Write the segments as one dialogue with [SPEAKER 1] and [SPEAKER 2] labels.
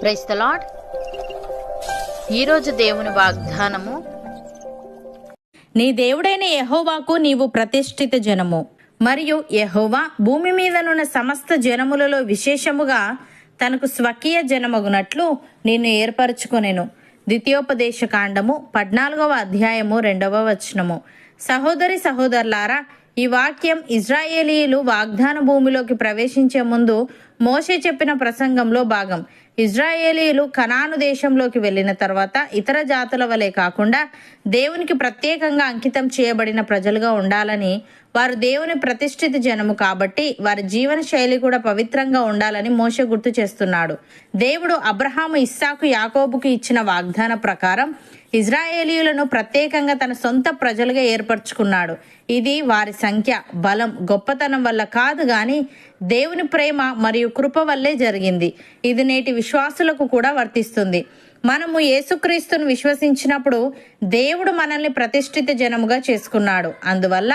[SPEAKER 1] Price the lord ఈరోజు దేవుని వాగ్దానము
[SPEAKER 2] నీ దేవుడైన యహోవాకు నీవు ప్రతిష్ఠిత జనము మరియు యహోవా భూమి మీదనున్న సమస్త జనములలో విశేషముగా తనకు స్వకీయ జనమగునట్లు నిన్ను ఏర్పరచుకొనెను. ద్వితీయోపదేశ కాండము పద్నాలుగవ అధ్యాయము రెండవ వచనము. సహోదరి సహోదరులారా ఈ వాక్యం ఇజ్రాయేలీయులు వాగ్దాన భూమిలోకి ప్రవేశించే ముందు మోషే చెప్పిన ప్రసంగంలో భాగం. ఇజ్రాయేలీయులు కనాను దేశంలోకి వెళ్ళిన తర్వాత ఇతర జాతుల వలె కాకుండా దేవునికి ప్రత్యేకంగా అంకితం చేయబడిన ప్రజలుగా ఉండాలని వారు దేవుని ప్రతిష్ఠిత జనము కాబట్టి వారి జీవన శైలి కూడా పవిత్రంగా ఉండాలని మోష గుర్తు చేస్తున్నాడు. దేవుడు అబ్రహాము ఇస్సాకు యాకోబుకు ఇచ్చిన వాగ్దాన ప్రకారం ఇజ్రాయేలీయులను ప్రత్యేకంగా తన సొంత ప్రజలుగా ఏర్పరచుకున్నాడు. ఇది వారి సంఖ్య బలం గొప్పతనం వల్ల కాదు గాని దేవుని ప్రేమ మరియు కృప వల్లే జరిగింది. ఇది నేటి విశ్వాసులకు కూడా వర్తిస్తుంది. మనము యేసుక్రీస్తును విశ్వసించినప్పుడు దేవుడు మనల్ని ప్రతిష్ఠిత జనముగా చేసుకున్నాడు. అందువల్ల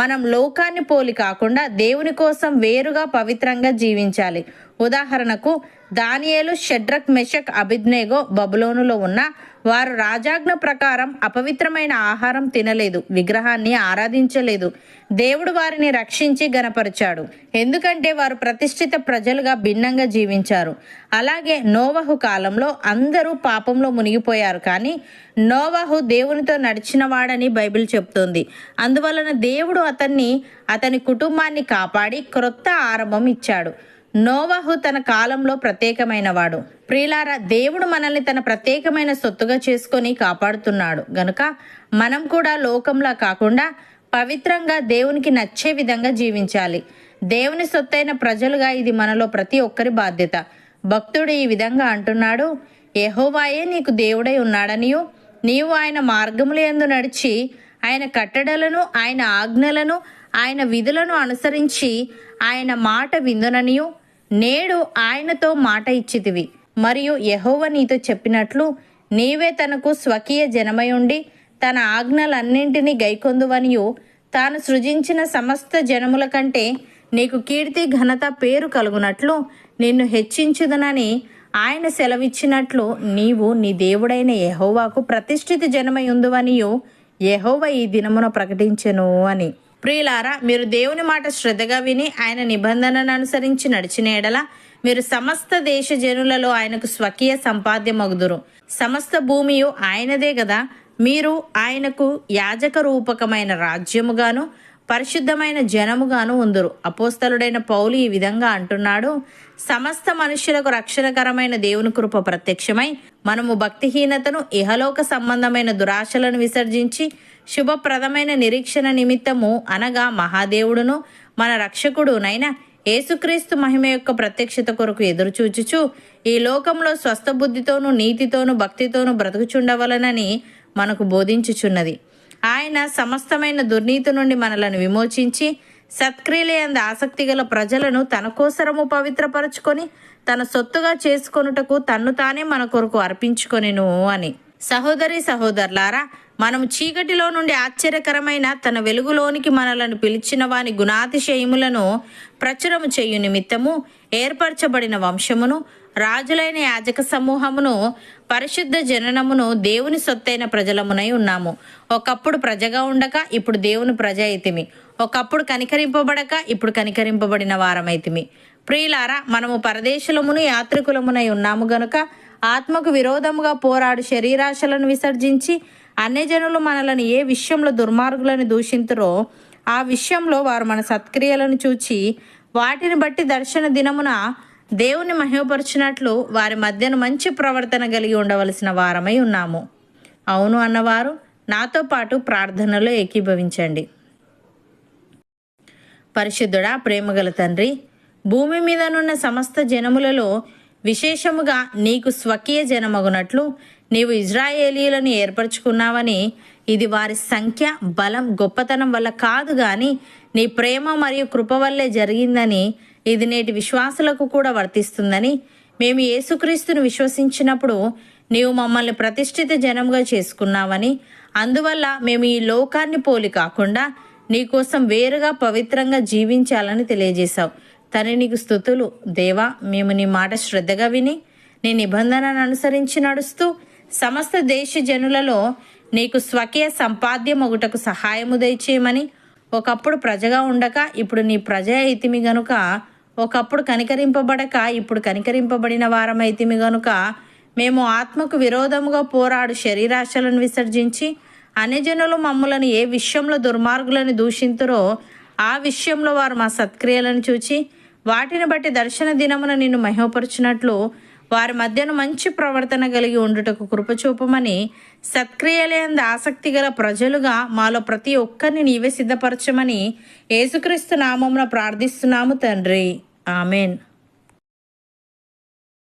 [SPEAKER 2] మనం లోకాన్ని పోలి కాకుండా దేవుని కోసం వేరుగా పవిత్రంగా జీవించాలి. ఉదాహరణకు దానియేలు షడ్రక్ మెషక్ అభిజ్నేగో బబులోనులో ఉన్న వారు రాజాజ్ఞ ప్రకారం అపవిత్రమైన ఆహారం తినలేదు విగ్రహాన్ని ఆరాధించలేదు. దేవుడు వారిని రక్షించి గనపరిచాడు ఎందుకంటే వారు ప్రతిష్ఠిత ప్రజలుగా భిన్నంగా జీవించారు. అలాగే నోవహు కాలంలో అందరూ పాపంలో మునిగిపోయారు. కానీ నోవహు దేవునితో నడిచిన వాడని బైబిల్ చెప్తోంది. అందువలన దేవుడు అతన్ని అతని కుటుంబాన్ని కాపాడి క్రొత్త ఆరంభం ఇచ్చాడు. నోవహు తన కాలంలో ప్రత్యేకమైన వాడు ప్రియులారా దేవుడు మనల్ని తన ప్రత్యేకమైన సొత్తుగా చేసుకొని కాపాడుతున్నాడు. గనుక మనం కూడా లోకంలా కాకుండా పవిత్రంగా దేవునికి నచ్చే విధంగా జీవించాలి. దేవుని సొత్తైన ప్రజలుగా ఇది మనలో ప్రతి ఒక్కరి బాధ్యత. భక్తుడు ఈ విధంగా అంటున్నాడు యహోవాయే నీకు దేవుడై ఉన్నాడనియు నీవు ఆయన మార్గముల యందు నడిచి ఆయన కట్టడలను ఆయన ఆజ్ఞలను ఆయన విధులను అనుసరించి ఆయన మాట విందుననియు నేడు ఆయనతో మాట ఇచ్చితివి. మరియు యహోవ నీతో చెప్పినట్లు నీవే తనకు స్వకీయ జనమై ఉండి తన ఆజ్ఞలన్నింటినీ గైకొందువనియు తాను సృజించిన సమస్త జనముల కంటే నీకు కీర్తి ఘనత పేరు కలుగునట్లు నిన్ను హెచ్చించుదనని ఆయన సెలవిచ్చినట్లు నీవు నీ దేవుడైన యహోవాకు ప్రతిష్ఠిత జనమై ఉందువనియు యహోవ ఈ దినమున ప్రకటించెను అని. ప్రియులారా మీరు దేవుని మాట శ్రద్ధగా విని ఆయన నిబంధనను అనుసరించి నడిచిన ఎడల మీరు సమస్త దేశ జనులలో ఆయనకు స్వకీయ సంపాద్యమగుదురు. సమస్త భూమియు ఆయనదే కదా మీరు ఆయనకు యాజక రూపకమైన రాజ్యముగాను పరిశుద్ధమైన జనముగాను ఉందురు. అపోస్తలుడైన పౌలు ఈ విధంగా అంటున్నాడు సమస్త మనుష్యులకు రక్షణకరమైన దేవుని కృప ప్రత్యక్షమై మనము భక్తిహీనతను ఇహలోక సంబంధమైన దురాశలను విసర్జించి శుభప్రదమైన నిరీక్షణ నిమిత్తము అనగా మహాదేవుడును మన రక్షకుడునైన యేసుక్రీస్తు మహిమ యొక్క ప్రత్యక్షత కొరకు ఎదురుచూచుచు ఈ లోకంలో స్వస్థ బుద్ధితోనూ నీతితోనూ భక్తితోనూ బ్రతుకుచుండవలనని మనకు బోధించుచున్నది. ఆయన సమస్తమైన దుర్నీతి నుండి మనలను విమోచించి సత్క్రియలందు ఆసక్తి గల ప్రజలను తన కోసరము పవిత్రపరచుకొని తన సొత్తుగా చేసుకొనుటకు తన్ను తానే మన కొరకు అర్పించుకొనిను అని. సహోదరి సహోదరులారా మనం చీకటిలో నుండి ఆశ్చర్యకరమైన తన వెలుగులోనికి మనలను పిలిచిన వాని గుణాతిశయములను ప్రచురము చేయు నిమిత్తము ఏర్పరచబడిన వంశమును రాజులైన యాజక సమూహమును పరిశుద్ధ జననమును దేవుని సొత్తైన ప్రజలమునై ఉన్నాము. ఒకప్పుడు ప్రజగా ఉండక ఇప్పుడు దేవుని ప్రజ అయితిమి. ఒకప్పుడు కనికరింపబడక ఇప్పుడు కనికరింపబడిన వారమైతిమి. ప్రియులారా మనము పరదేశులమును యాత్రికులమునై ఉన్నాము గనుక ఆత్మకు విరోధముగా పోరాడు శరీరాశలను విసర్జించి అన్యజనులు మనలను ఏ విషయంలో దుర్మార్గులను దూషింతురో ఆ విషయంలో వారు మన సత్క్రియలను చూచి వాటిని బట్టి దర్శన దినమున దేవుని మహిమపరిచినట్లు వారి మధ్యన మంచి ప్రవర్తన కలిగి ఉండవలసిన వారమై ఉన్నాము. అవును అన్నవారు నాతో పాటు ప్రార్థనలో ఏకీభవించండి. పరిశుద్ధుడా ప్రేమగల తండ్రి భూమి మీదనున్న సమస్త జనములలో విశేషముగా నీకు స్వకీయ జనమగునట్లు నీవు ఇజ్రాయేలీలను ఏర్పరచుకున్నావని ఇది వారి సంఖ్య బలం గొప్పతనం వల్ల కాదు గాని నీ ప్రేమ మరియు కృప వల్లే జరిగిందని ఇది నేటి విశ్వాసులకు కూడా వర్తిస్తుందని మేము యేసుక్రీస్తును విశ్వసించినప్పుడు నీవు మమ్మల్ని ప్రతిష్ఠిత జనముగా చేసుకున్నావని అందువల్ల మేము ఈ లోకాన్ని పోలి కాకుండా నీకోసం వేరుగా పవిత్రంగా జీవించాలని తెలియజేశావు. తని నీకు స్థుతులు. దేవా మేము నీ మాట శ్రద్ధగా విని నీ నిబంధనను అనుసరించి నడుస్తూ సమస్త దేశ జనులలో నీకు స్వకీయ సంపాద్యం ఒకటకు సహాయము దయచేయమని ఒకప్పుడు ప్రజగా ఉండక ఇప్పుడు నీ ప్రజ అయితిమి గనుక ఒకప్పుడు కనికరింపబడక ఇప్పుడు కనికరింపబడిన వారమైతిమి గనుక మేము ఆత్మకు విరోధముగా పోరాడు శరీరాశలను విసర్జించి అనేజనులు మమ్ములను ఏ విషయంలో దుర్మార్గులను దూషింతురో ఆ విషయంలో వారు మా సత్క్రియలను చూచి వాటిని బట్టి దర్శన దినమున నిన్ను మహిమపరుచినట్లు వారి మధ్యన మంచి ప్రవర్తన కలిగి ఉండుటకు కృపచూపమని సత్క్రియలేంద ఆసక్తి గల ప్రజలుగా మాలో ప్రతి ఒక్కరిని నీవే సిద్ధపరచమని యేసుక్రీస్తు నామమున ప్రార్థిస్తున్నాము తండ్రి. ఆమెన్.